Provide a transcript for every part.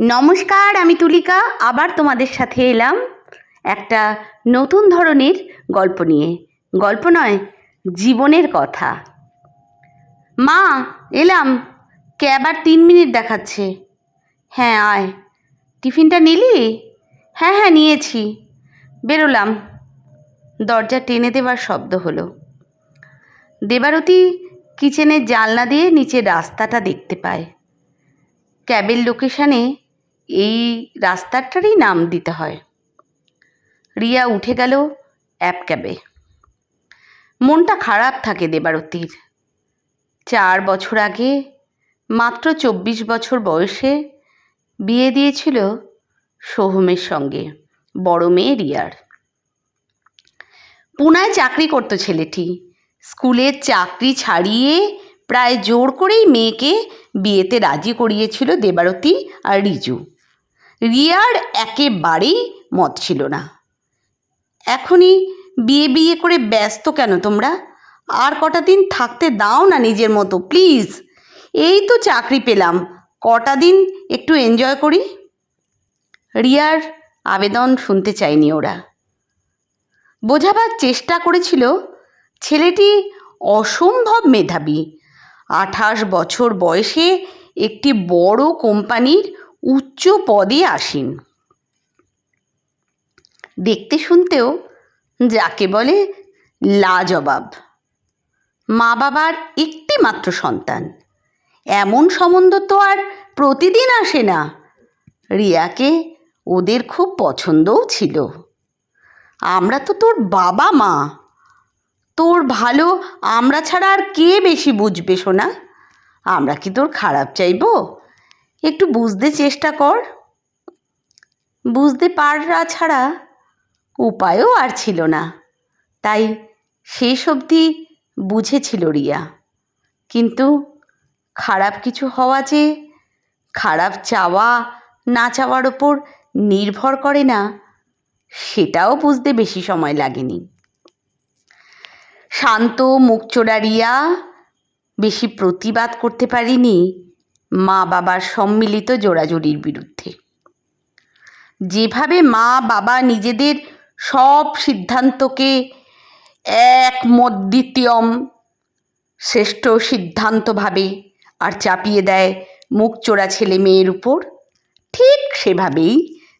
নমস্কার, আমি তুলিকা। আবার তোমাদের সাথে এলাম একটা নতুন ধরনের গল্প নিয়ে। গল্প নয়, জীবনের কথা। মা, এলাম। ক্যাব আর তিন মিনিট দেখাচ্ছে। হ্যাঁ আয়। টিফিনটা নিলি? হ্যাঁ হ্যাঁ নিয়েছি। বেরোলাম। দরজা টেনে দেবার শব্দ হলো। দেবারতী কিচেনের জানলা দিয়ে নিচে রাস্তাটা দেখতে পায়। ক্যাবের লোকেশানে এই রাস্তাটারই নাম দিতে হয়। রিয়া উঠে গেল অ্যাপ ক্যাবে। মনটা খারাপ থাকে দেবারতীর। চার বছর আগে, মাত্র চব্বিশ বছর বয়সে বিয়ে দিয়েছিল সোহমের সঙ্গে, বড় মেয়ে রিয়ার। পুনায় চাকরি করতো ছেলেটি। স্কুলের চাকরি ছাড়িয়ে প্রায় জোর করেই মেয়েকে বিয়েতে রাজি করিয়েছিল দেবারতী আর রিজু। রিয়ার একেবারেই মত ছিল না। এখনই বিয়ে বিয়ে করে ব্যস্ত কেন তোমরা? আর কটা দিন থাকতে দাও না নিজের মতো, প্লিজ। এই তো চাকরি পেলাম, কটা দিন একটু এনজয় করি। রিয়ার আবেদন শুনতে চায়নি ওরা। বোঝাবার চেষ্টা করেছিল, ছেলেটি অসম্ভব মেধাবী। আঠাশ বছর বয়সে একটি বড় কোম্পানির উচ্চ পদে আসীন। দেখতে শুনতেও যাকে বলে লাজবাব। মা বাবার একটি মাত্র সন্তান। এমন সম্বন্ধ তো আর প্রতিদিন আসে না। রিয়াকে ওদের খুব পছন্দও ছিল। আমরা তো তোর বাবা মা। তোর ভালো আমরা ছাড়া আর কে বেশি বুঝবে শোনা আমরা কি তোর খারাপ চাইব? একটু বুঝতে চেষ্টা কর। বুঝতে পারা ছাড়া উপায়ও আর ছিল না। তাই শেষ অবধি বুঝেছিল রিয়া। কিন্তু খারাপ কিছু হওয়া যে, খারাপ চাওয়া না চাওয়ার ওপর নির্ভর করে না, সেটাও বুঝতে বেশি সময় লাগেনি। শান্ত, মুখচোরা রিয়া, বেশি প্রতিবাদ করতে পারিনি। মা বাবার সম্মিলিত জোড়াজুড়ির বিরুদ্ধে। যেভাবে মা বাবা নিজেদের সব সিদ্ধান্তকে এক মদ্বিতীয়ম শ্রেষ্ঠ সিদ্ধান্ত ভাবে আর চাপিয়ে দেয় মুখ চোরা ছেলে মেয়ের উপর, ঠিক সেভাবেই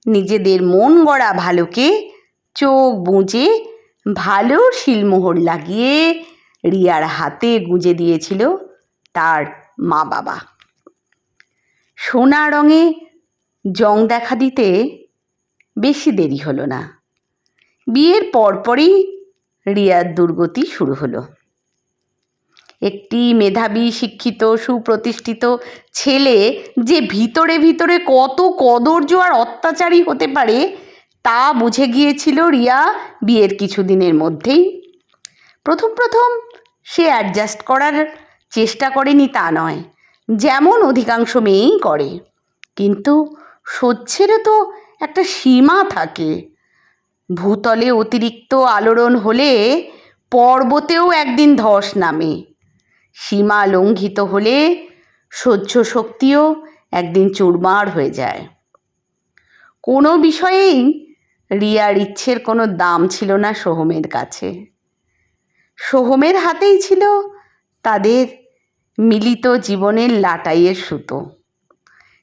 নিজেদের মন গড়া ভালোকে চোখ বুঁজে ভালো শিলমোহর লাগিয়ে রিয়ার হাতে গুঁজে দিয়েছিল তার মা বাবা সোনা রঙে জং দেখা দিতে বেশি দেরি হলো না। বিয়ের পরপরই রিয়ার দুর্গতি শুরু হলো। একটি মেধাবী, শিক্ষিত, সুপ্রতিষ্ঠিত ছেলে যে ভিতরে ভিতরে কত কদর্য আর অত্যাচারী হতে পারে, তা বুঝে গিয়েছিল রিয়া বিয়ের কিছুদিনের মধ্যেই। প্রথম প্রথম সে অ্যাডজাস্ট করার চেষ্টা করেনি তা নয়। যেমন অধিকাংশ মেয়েই করে। কিন্তু সহ্যেরও তো একটা সীমা থাকে। ভূতলে অতিরিক্ত আলোড়ন হলে পর্বতেও একদিন ধস নামে। সীমা লঙ্ঘিত হলে সহ্য শক্তিও একদিন চুরমার হয়ে যায়। কোনো বিষয়েই রিয়ার ইচ্ছের কোনো দাম ছিল না সোহমের কাছে। সোহমের হাতেই ছিল তাদের মিলিত জীবনের লাটাইয়ের সুতো।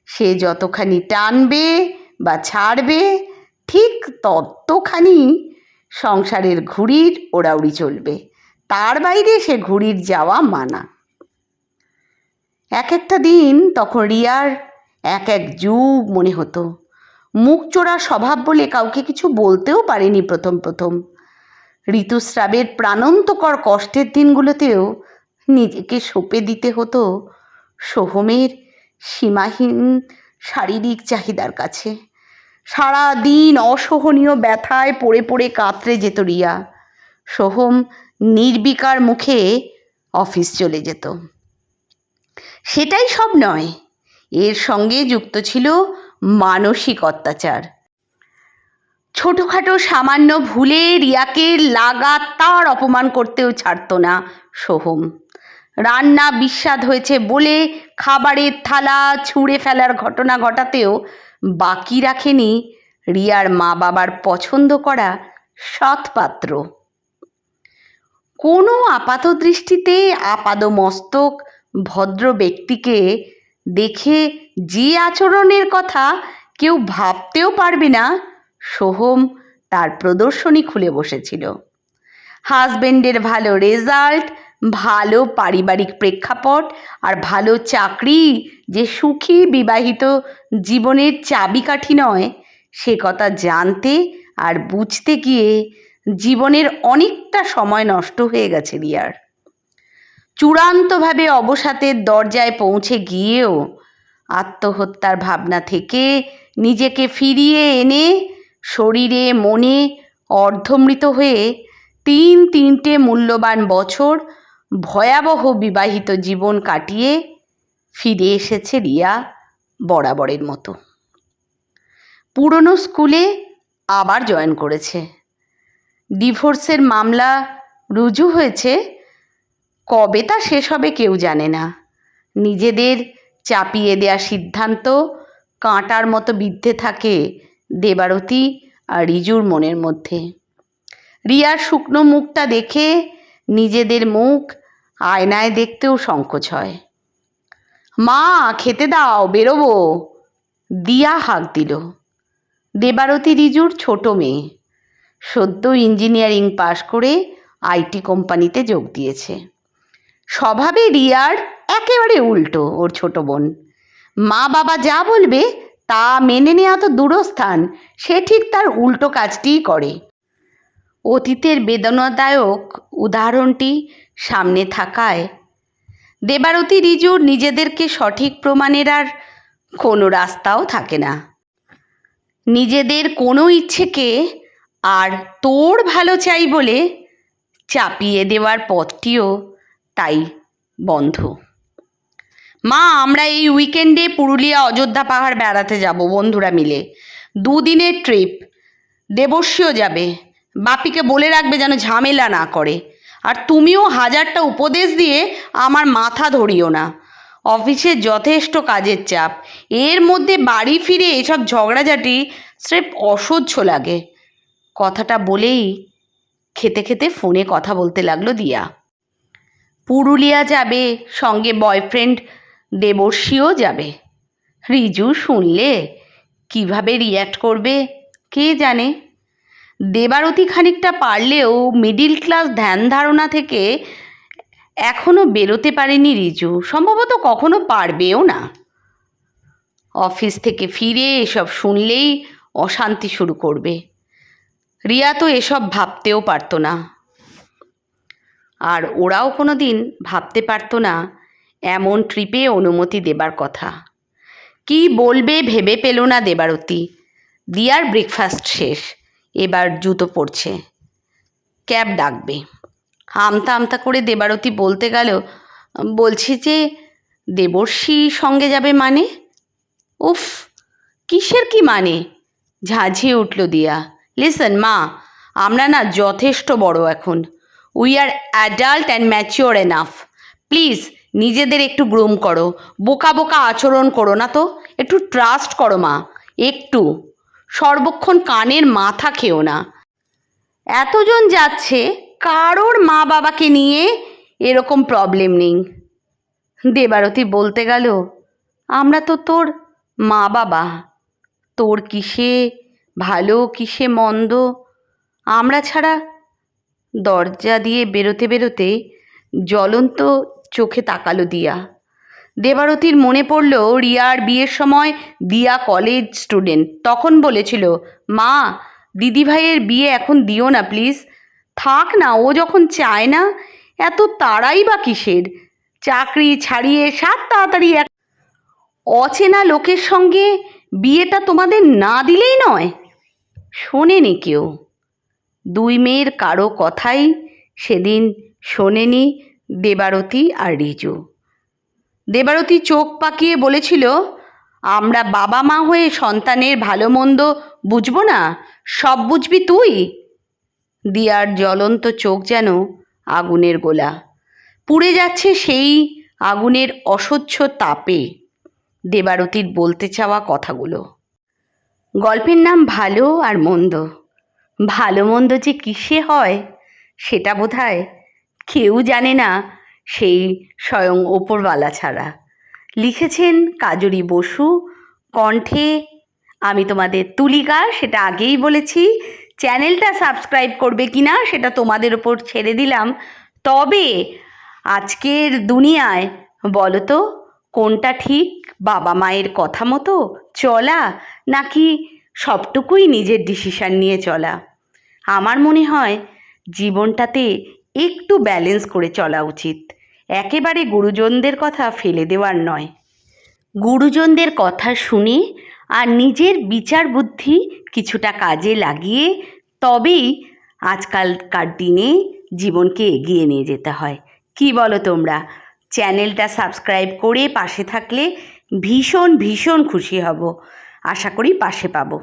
সে যতখানি টানবে বা ছাড়বে, ঠিক ততখানি সংসারের ঘুড়ির ওড়াউড়ি চলবে। তার বাইরে সে ঘুড়ির যাওয়া মানা। এক একটা দিন তখন রিয়ার এক এক যুগ মনে হতো। মুখ চোরা স্বভাব বলে কাউকে কিছু বলতেও পারেনি প্রথম প্রথম। ঋতুস্রাবের প্রাণন্তকর কষ্টের দিনগুলোতেও নিজেকে সঁপে দিতে হতো সোহমের সীমাহীন শারীরিক চাহিদার কাছে। সারা দিন অসহনীয় ব্যথায় পড়ে পড়ে কাতরে যেত রিয়া। সোহম নির্বিকার মুখে অফিস চলে যেত। সেটাই সব নয়, এর সঙ্গে যুক্ত ছিল মানসিক অত্যাচার। ছোটোখাটো সামান্য ভুলে রিয়াকে লাগাতার অপমান করতেও ছাড়তো না সোহম। রান্না বিস্বাদ হয়েছে বলে খাবারের থালা ছুঁড়ে ফেলার ঘটনা ঘটাতেও বাকি রাখেনি রিয়ার মা বাবার পছন্দ করা সৎপাত্র। কোনো আপাত দৃষ্টিতে আপাদমস্তক ভদ্র ব্যক্তিকে দেখে যে আচরণের কথা কেউ ভাবতেও পারবে না, সোহম তার প্রদর্শনী খুলে বসেছিল। হাজবেন্ডের ভালো রেজাল্ট ভালো পারিবারিক প্রেক্ষাপট আর ভালো চাকরি যে সুখী বিবাহিত জীবনের চাবিকাঠি নয়, সে কথা জানতে আর বুঝতে গিয়ে জীবনের অনেকটা সময় নষ্ট হয়ে গেছে রিয়ার। চূড়ান্তভাবে অবসাতের দরজায় পৌঁছে গিয়েও আত্মহত্যার ভাবনা থেকে নিজেকে ফিরিয়ে এনে শরীরে, মনে অর্ধমৃত হয়ে তিন তিনটে মূল্যবান বছর ভয়াবহ বিবাহিত জীবন কাটিয়ে ফিরে এসেছে রিয়া বরাবরের মতো। পুরনো স্কুলে আবার জয়েন করেছে। ডিভোর্সের মামলা রুজু হয়েছে। কবে তা শেষ হবে কেউ জানে না। নিজেদের চাপিয়ে দেয়া সিদ্ধান্ত, কাঁটার মতো বিদ্ধে থাকে দেবারতী আর রিজুর মনের মধ্যে। রিয়ার শুকনো মুখটা দেখে নিজেদের মুখ আয়নায় দেখতেও সংকোচ হয়। মা, খেতে দাও, বেরোবো। দিয়া হাঁক দিল। দেবারতী রিজুর ছোট মেয়ে। সদ্য ইঞ্জিনিয়ারিং পাশ করে আইটি কোম্পানিতে যোগ দিয়েছে। স্বভাবে রিয়ার একেবারে উল্টো ওর ছোট বোন। মা বাবা যা বলবে তা মেনে নেওয়া তো দূরস্থান, সে ঠিক তার উল্টো কাজটিই করে। অতীতের বেদনাদায়ক উদাহরণটি সামনে থাকায়। দেবারতী রিজুর নিজেদেরকে সঠিক প্রমাণের আর কোনো রাস্তাও থাকে না। নিজেদের কোনো ইচ্ছেকে আর তোর ভালো চাই বলে চাপিয়ে দেওয়ার পথটিও তাই বন্ধ। মা, আমরা এই উইকেন্ডে পুরুলিয়া অযোধ্যা পাহাড় বেড়াতে যাব বন্ধুরা মিলে। দুদিনের ট্রিপ। দেবস্বীও যাবে। বাপিকে বলে রাখবে যেন ঝামেলা না করে। আর তুমিও হাজারটা উপদেশ দিয়ে আমার মাথা ধরিও না। অফিসে যথেষ্ট কাজের চাপ। এর মধ্যে বাড়ি ফিরে এসব ঝগড়াঝাটি স্রেফ অসহ্য লাগে। কথাটা বলেই খেতে খেতে ফোনে কথা বলতে লাগল দিয়া। পুরুলিয়া যাবে, সঙ্গে বয়ফ্রেন্ড দেবর্ষীও যাবে। রিজু শুনলে, কীভাবে রিয়্যাক্ট করবে, কে জানে? দেবারতী খানিকটা পারলেও মিডিল ক্লাস ধ্যান ধারণা থেকে এখনও বেরোতে পারেনি রিজু। সম্ভবত কখনো পারবেও না। অফিস থেকে ফিরে এসব শুনলেই অশান্তি শুরু করবে। রিয়া তো এসব ভাবতেও পারতো না। আর ওরাও কোনো দিন ভাবতে পারতো না এমন ট্রিপে অনুমতি দেবার কথা। কি বলবে ভেবে পেল না দেবারতী। দিয়ার ব্রেকফাস্ট শেষ। এবার জুতো পড়ছে ক্যাব ডাকবে। আমতা আমতা করে দেবারতী বলতে গেল, বলছি যে, দেবর্ষী সঙ্গে যাবে মানে? উফ, কিসের কি মানে? ঝাঁঝিয়ে উঠল দিয়া। লিসন মা, আমরা না যথেষ্ট বড় এখন। We are adult and mature enough please নিজেদের একটু গ্রুম করো। বোকা বোকা আচরণ করো না তো। একটু ট্রাস্ট করো, মা। একটু। সর্বক্ষণ কানের মাথা খেও না। এতজন যাচ্ছে, কারোর মা বাবাকে নিয়ে এরকম প্রবলেম নেই। দেবারতী বলতে গেল, আমরা তো তোর মা বাবা। তোর কিসে ভালো, কিসে মন্দ? আমরা ছাড়া দরজা দিয়ে বেরোতে বেরোতে জ্বলন্ত চোখে তাকালো দিয়া। দেবারতীর মনে পড়ল রিয়ার বিয়ের সময় দিয়া কলেজ স্টুডেন্ট। তখন বলেছিল, মা, দিদিভাইয়ের বিয়ে এখন দিও না প্লিজ। থাক না, ও যখন চায় না, এত তাড়াই বা কিসের? চাকরি ছাড়িয়ে সাত তাড়াতাড়ি এক অচেনা লোকের সঙ্গে বিয়েটা তোমাদের না দিলেই নয়। শোনেনি কেউ। দুই মেয়ের কারও কথাই সেদিন শোনেনি দেবারতী আর রিজু। দেবারতী চোখ পাকিয়ে বলেছিল, আমরা বাবা মা হয়ে সন্তানের ভালো মন্দ বুঝব না, সব বুঝবি তুই? দিয়ার জ্বলন্ত চোখ যেন আগুনের গোলা। পুড়ে যাচ্ছে সেই আগুনের অসহ্য তাপে দেবারতীর বলতে চাওয়া কথাগুলো। গল্পের নাম ভালো আর মন্দ। ভালো মন্দ যে কিসে হয়, সেটা বোধহয় কেউ জানে না। সেই স্বয়ং ওপরওয়ালা ছাড়া। লিখেছেন কাজরি বসু। কণ্ঠে আমি তোমাদের তুলিকা সেটা আগেই বলেছি। চ্যানেলটা সাবস্ক্রাইব করবে কি না, সেটা তোমাদের ওপর ছেড়ে দিলাম। তবে আজকের দুনিয়ায় বলো তো কোনটা ঠিক বাবা মায়ের কথা মতো চলা, নাকি সবটুকুই নিজের ডিসিশান নিয়ে চলা? আমার মনে হয় জীবনটাতে একটু ব্যালেন্স করে চলা উচিত। একেবারে গুরুজনদের কথা ফেলে দেওয়ার নয়। গুরুজনদের কথা শুনে আর নিজের বিচার বুদ্ধি কিছুটা কাজে লাগিয়ে তবেই আজকালকার দিনে জীবনকে এগিয়ে নিয়ে যেতে হয়। কি বলো তোমরা? চ্যানেলটা সাবস্ক্রাইব করে পাশে থাকলে ভীষণ ভীষণ খুশি হব। আশা করি পাশে পাবো।